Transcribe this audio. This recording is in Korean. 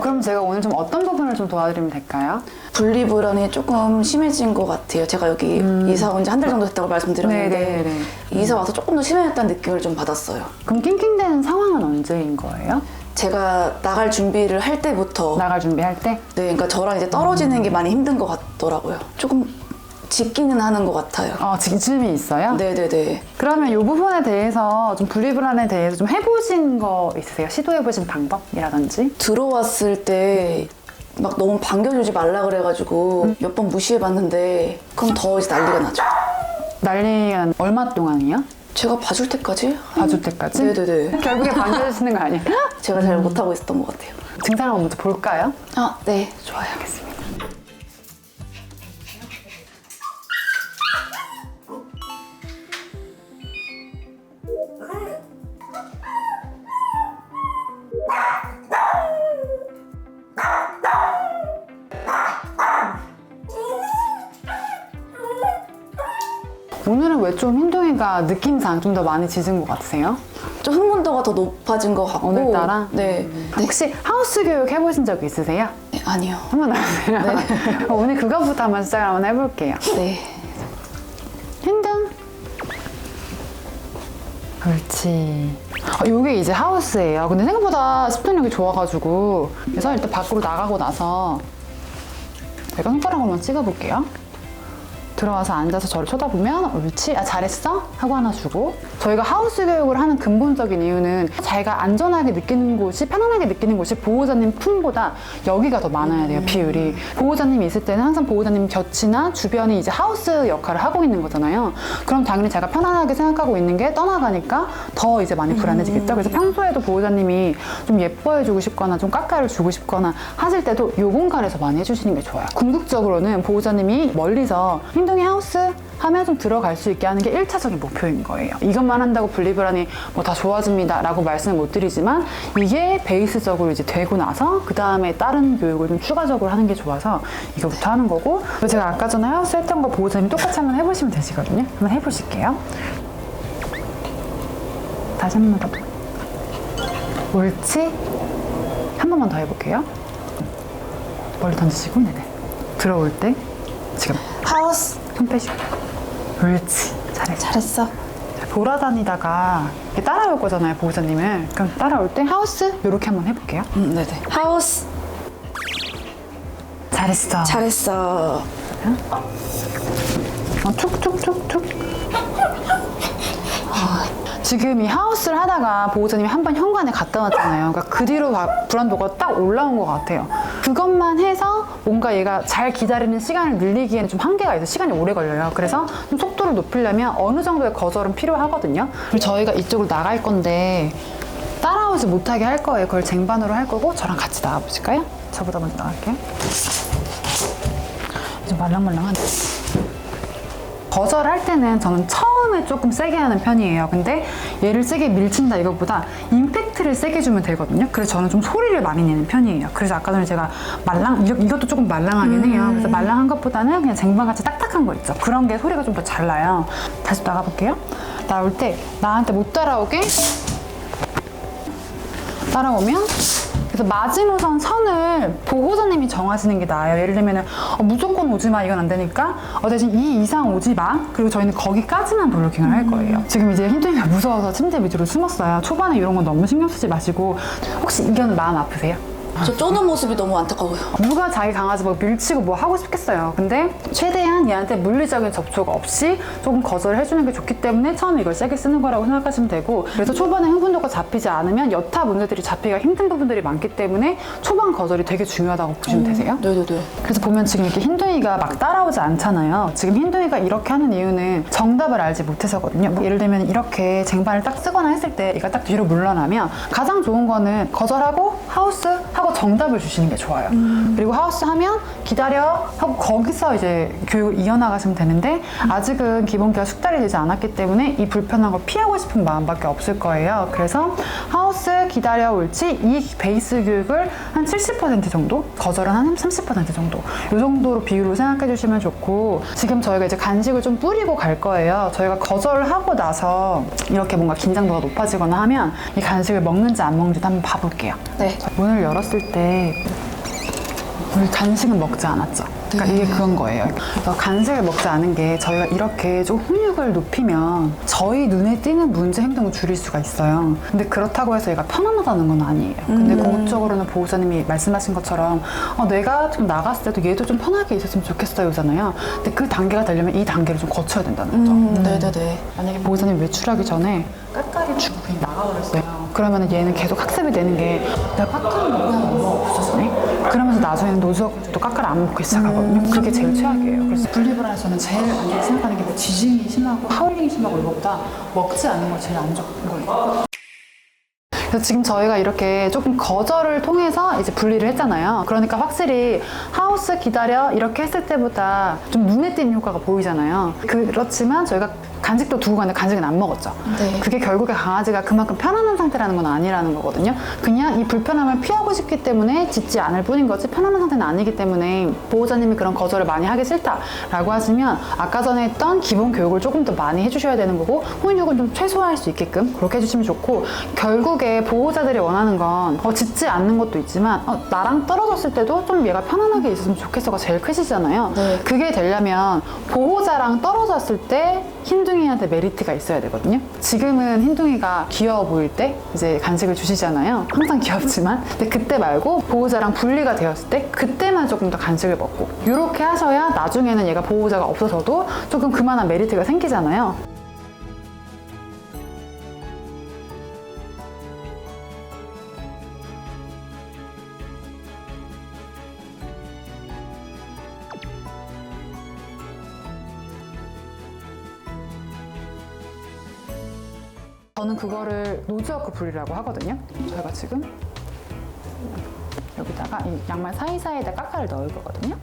어, 그럼 제가 오늘 좀 어떤 부분을 좀 도와드리면 될까요? 분리불안이 조금 심해진 것 같아요. 제가 여기 이사 온 지 한 달 정도 됐다고 말씀드렸는데 음. 네, 네, 네. 이사 와서 조금 더 심해졌다는 느낌을 좀 받았어요. 그럼 낑낑대는 상황은 언제인 거예요? 제가 나갈 준비를 할 때부터 나갈 준비할 때? 네, 그러니까 저랑 이제 떨어지는 게 많이 힘든 것 같더라고요. 조금 짓기는 하는 것 같아요. 어, 지금이 있어요? 네네네. 그러면 이 부분에 대해서 좀 분리불안에 대해서 좀 해보신 거 있으세요? 시도해보신 방법이라든지? 들어왔을 때 막 너무 반겨주지 말라 그래가지고 몇 번 무시해봤는데 그럼 더 이제 난리가 나죠. 난리가 얼마 동안이요? 제가 봐줄 때까지? 봐줄 때까지? 네네네. 결국에 반겨주시는 거 아니에요? 제가 잘 못하고 있었던 것 같아요. 증상 한번 먼저 볼까요? 아, 네. 좋아요. 알겠습니다. 오늘은 왜 좀 흰둥이가 느낌상 좀 더 많이 짖은 것 같으세요? 좀 흥분도가 더 높아진 것 같고. 오늘따라? 네. 네. 혹시 하우스 교육 해보신 적 있으세요? 네, 아니요. 한번 해보세요. 오늘 그거부터 한번 시작을 한번 해볼게요. 네. 흰둥. 그렇지. 어, 요게 이제 하우스예요. 근데 생각보다 습도력이 좋아가지고 그래서 일단 밖으로 나가고 나서 제가 손가락으로만 찍어볼게요. 들어와서 앉아서 저를 쳐다보면 옳지 아 잘했어? 하고 하나 주고. 저희가 하우스 교육을 하는 근본적인 이유는 자기가 안전하게 느끼는 곳이 편안하게 느끼는 곳이 보호자님 품보다 여기가 더 많아야 돼요 비율이. 보호자님이 있을 때는 항상 보호자님 곁이나 주변이 이제 하우스 역할을 하고 있는 거잖아요. 그럼 당연히 제가 편안하게 생각하고 있는 게 떠나가니까 더 이제 많이 불안해지겠죠. 그래서 평소에도 보호자님이 좀 예뻐해주고 싶거나 좀 까까를 주고 싶거나 하실 때도 요 공간에서 많이 해주시는 게 좋아요. 궁극적으로는 보호자님이 멀리서 흰둥이 하우스 하면 좀 들어갈 수 있게 하는 게 1차적인 목표인 거예요. 이것만 한다고 분리불안이 뭐다 좋아집니다 라고 말씀을 못 드리지만 이게 베이스적으로 이제 되고 나서 그 다음에 다른 교육을 좀 추가적으로 하는 게 좋아서 이거부터 하는 거고 제가 아까 전에 하우스 했던 거 보호자님 똑같이 한번 해보시면 되시거든요. 한번 해보실게요. 다시 한 번 더. 옳지? 한 번만 더 해볼게요. 멀리 던지시고, 네네. 들어올 때 지금 하우스. 손 빼시고. 옳지. 잘했어. 잘했어. 돌아다니다가 이렇게 따라올 거잖아요, 보호자님을. 그럼 따라올 때 하우스 이렇게 한번 해볼게요. 음, 네네. 하우스. 잘했어. 잘했어. 어, 툭툭툭툭. 아, 지금 이 하우스를 하다가 보호자님이 한 번 현관에 갔다 왔잖아요. 그러니까 그 뒤로 바- 불안도가 딱 올라온 것 같아요. 그것만 해서 뭔가 얘가 잘 기다리는 시간을 늘리기에는 좀 한계가 있어요. 시간이 오래 걸려요. 그래서 좀 속도를 높이려면 어느 정도의 거절은 필요하거든요. 그리고 저희가 이쪽으로 나갈 건데 따라오지 못하게 할 거예요. 그걸 쟁반으로 할 거고 저랑 같이 나가보실까요? 저보다 먼저 나갈게요. 좀 말랑말랑한데. 거절할 때는 저는 처음에 조금 세게 하는 편이에요. 근데 얘를 세게 밀친다 이것보다 임팩트를 세게 주면 되거든요. 그래서 저는 좀 소리를 많이 내는 편이에요. 그래서 아까 전에 제가 말랑, 이것도 조금 말랑하긴 해요. 그래서 말랑한 것보다는 그냥 쟁반같이 딱딱한 거 있죠. 그런 게 소리가 좀 더 잘 나요. 다시 나가볼게요. 나올 때 나한테 못 따라오게 따라오면 그래서 마지노선 선을 보호자님이 정하시는 게 나아요. 예를 들면 어, 무조건 오지 마 이건 안 되니까 어, 대신 이 이상 오지 마. 그리고 저희는 거기까지만 블로킹을 할 거예요. 지금 이제 흰둥이가 무서워서 침대 밑으로 숨었어요. 초반에 이런 건 너무 신경 쓰지 마시고 혹시 이건 마음 아프세요? 저 쪼는 모습이 너무 안타까워요. 누가 자기 강아지 막 밀치고 뭐 하고 싶겠어요. 근데 최대한 얘한테 물리적인 접촉 없이 조금 거절해주는 게 좋기 때문에 처음에 이걸 세게 쓰는 거라고 생각하시면 되고 그래서 초반에 흥분도가 잡히지 않으면 여타 문제들이 잡히기가 힘든 부분들이 많기 때문에 초반 거절이 되게 중요하다고 보시면 되세요. 네네네. 그래서 보면 지금 이렇게 흰둥이가 막 따라오지 않잖아요. 지금 흰둥이가 이렇게 하는 이유는 정답을 알지 못해서거든요. 뭐 예를 들면 이렇게 쟁반을 딱 쓰거나 했을 때 얘가 딱 뒤로 물러나면 가장 좋은 거는 거절하고 하우스 하고 정답을 주시는 게 좋아요. 그리고 하우스 하면 기다려 하고 거기서 이제 교육을 이어나가시면 되는데 아직은 기본기가 숙달이 되지 않았기 때문에 이 불편한 걸 피하고 싶은 마음밖에 없을 거예요. 그래서 하우스 기다려 옳지 이 베이스 교육을 한 70% 정도 거절은 한 30% 정도 이 정도로 비율로 생각해 주시면 좋고 지금 저희가 이제 간식을 좀 뿌리고 갈 거예요. 저희가 거절을 하고 나서 이렇게 뭔가 긴장도가 높아지거나 하면 이 간식을 먹는지 안 먹는지 한번 봐볼게요. 네. 문을 열었을 어렸을 때 우리 간식은 먹지 않았죠. 그러니까 이게 그런 거예요. 그래서 간식을 먹지 않은 게 저희가 이렇게 좀 훈육을 높이면 저희 눈에 띄는 문제 행동을 줄일 수가 있어요. 근데 그렇다고 해서 얘가 편안하다는 건 아니에요. 근데 궁극적으로는 보호자님이 말씀하신 것처럼 어, 내가 좀 나갔을 때도 얘도 좀 편하게 있었으면 좋겠어요잖아요. 근데 그 단계가 되려면 이 단계를 좀 거쳐야 된다는 거죠. 음, 네네네. 만약에 보호자님 외출하기 전에 까까리 주고 그냥 나가버렸어요. 그러면 얘는 계속 학습이 되는 게 내가 까까리 먹으면 엄마가 없어지네? 그러면서 나중에는 노즈워크도 까까리 안 먹기 시작하거든요. 그게 제일 최악이에요. 그래서 분리불안에서는 제일 안 좋게 생각하는 게 뭐 지짐이 심하고 하울링이 심하고 이거보다 먹지 않는 거 제일 안 좋은 거예요. 그래서 지금 저희가 이렇게 조금 거절을 통해서 이제 분리를 했잖아요. 그러니까 확실히 하우스 기다려 이렇게 했을 때보다 좀 눈에 띄는 효과가 보이잖아요. 그렇지만 저희가 간식도 두고 갔는데 간식은 안 먹었죠. 네. 그게 결국에 강아지가 그만큼 편안한 상태라는 건 아니라는 거거든요. 그냥 이 불편함을 피하고 싶기 때문에 짖지 않을 뿐인 거지 편안한 상태는 아니기 때문에 보호자님이 그런 거절을 많이 하기 싫다라고 하시면 아까 전에 했던 기본 교육을 조금 더 많이 해주셔야 되는 거고 훈육은 좀 최소화할 수 있게끔 그렇게 해주시면 좋고 결국에 보호자들이 원하는 건 어, 짖지 않는 것도 있지만 어, 나랑 떨어졌을 때도 좀 얘가 편안하게 있 었으면 좋겠어가 제일 크시잖아요. 네. 그게 되려면 보호자랑 떨어졌을 때 흰둥이한테 메리트가 있어야 되거든요. 지금은 흰둥이가 귀여워 보일 때 이제 간식을 주시잖아요. 항상 귀엽지만. 근데 그때 말고 보호자랑 분리가 되었을 때 그때만 조금 더 간식을 먹고. 이렇게 하셔야 나중에는 얘가 보호자가 없어져도 조금 그만한 메리트가 생기잖아요. 저는 그거를 노즈워크 분리라고 하거든요. 저희가 지금 여기다가 이 양말 사이사이에다 까까를 넣을 거거든요.